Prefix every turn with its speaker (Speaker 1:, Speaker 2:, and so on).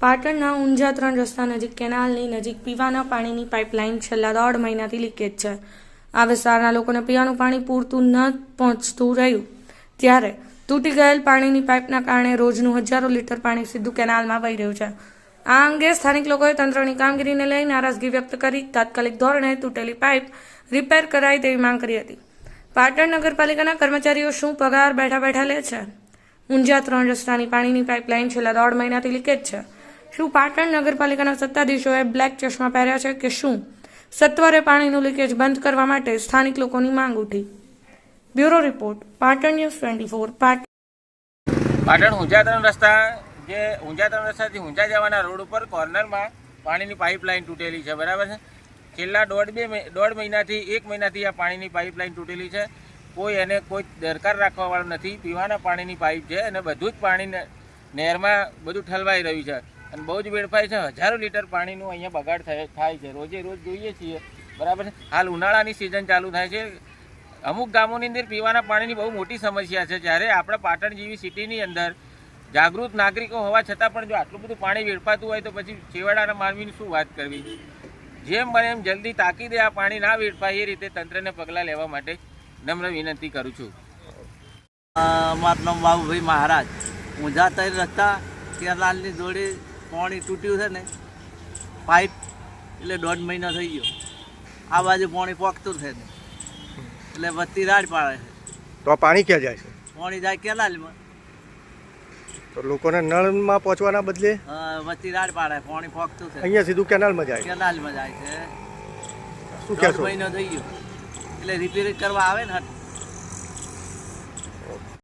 Speaker 1: પાટણના ઊંઝા ત્રણ રસ્તા નજીક કેનાલની નજીક પીવાના પાણીની પાઇપલાઇન છેલ્લા દોઢ મહિનાથી લીકેજ છે. આ વિસ્તારના લોકોને પીવાનું પાણી પૂરતું ન પહોંચતું રહ્યું. ત્યારે તૂટી ગયેલ પાણીની પાઇપના કારણે રોજનું હજારો લીટર પાણી સીધું કેનાલમાં વહી રહ્યું છે. આ અંગે સ્થાનિક લોકોએ તંત્રની કામગીરીને લઈ નારાજગી વ્યક્ત કરી, તાત્કાલિક ધોરણે તૂટેલી પાઇપ રિપેર કરાય તેવી માંગ કરી હતી. પાટણ નગરપાલિકાના કર્મચારીઓ શું પગાર બેઠા બેઠા લે છે? ઊંઝા ત્રણ રસ્તાની પાણીની પાઇપલાઇન છેલ્લા દોઢ મહિનાથી લીકેજ છે. શું પાટણ નગરપાલિકાના સત્તાધીશોએ બ્લેક ચશ્મા પહેર્યા છે કે શું? સત્વરે પાણીનું લીકેજ બંધ કરવા માટે સ્થાનિક લોકોની માંગ ઉઠી. Bureau report Patan news twenty four Patan
Speaker 2: Patan Unjha ત્રણ રસ્તા જે ઊંઝા ત્રણ રસ્તાથી ઊંઝા જવાના રોડ ઉપર કોર્નરમાં પાણીની પાઇપલાઇન તૂટેલી છે, બરાબર છે? છેલ્લા દોઢ બે દોઢ મહિનાથી, એક મહિનાથી આ પાણીની પાઇપલાઇન તૂટેલી છે. કોઈ એને કોઈ દરકાર રાખવાવાળું નથી. પીવાના પાણીની પાઇપ છે અને બધું જ પાણી નહેરમાં બધું ઠલવાઈ રહ્યું છે. અને બહુ જ વેડફાય છે. હજારો લીટર પાણીનું અહીંયા બગાડ થાય થાય છે. રોજે રોજ જોઈએ છીએ. બરાબર છે? હાલ ઉનાળાની સિઝન ચાલુ થાય છે. અમુક ગામોની અંદર પીવાના પાણીની બહુ મોટી સમસ્યા છે. જ્યારે આપણે પાટણ જેવી સિટીની અંદર જાગૃત નાગરિકો હોવા છતાં પણ જો આટલું બધું પાણી વેડપાતું હોય તો પછી છેવાડાના માનવીની શું વાત કરવી? જેમ બને એમ જલ્દી તાકીદે આ પાણી ના વેડપાય એ રીતે તંત્રને પગલાં લેવા માટે નમ્ર વિનંતી કરું છું.
Speaker 3: મારું બાબુભાઈ મહારાજ. ઊંઝા તઈ રસ્તા કેરલાલની જોડે પાણી તૂટ્યું છે ને, પાઇપ એટલે દોઢ મહિનો થઈ ગયો. આ બાજુ પાણી પોકતું છે ને. એટલે વસ્તી રાડ પાડે છે.
Speaker 4: તો પાણી ક્યાં જાય છે?
Speaker 3: પાણી જાય કેલાલમાં.
Speaker 4: તો લોકોને નળમાં પહોંચવાના બદલે
Speaker 3: અ, વસ્તી રાડ પાડે પાણી ફોકતું છે.
Speaker 4: અહીંયા સીધું કેનાલમાં જાય.
Speaker 3: કેનાલમાં જાય છે.
Speaker 4: શું કહેશો?
Speaker 3: મહિનો થઈ ગયો. એટલે રિપેર કરવા આવે ને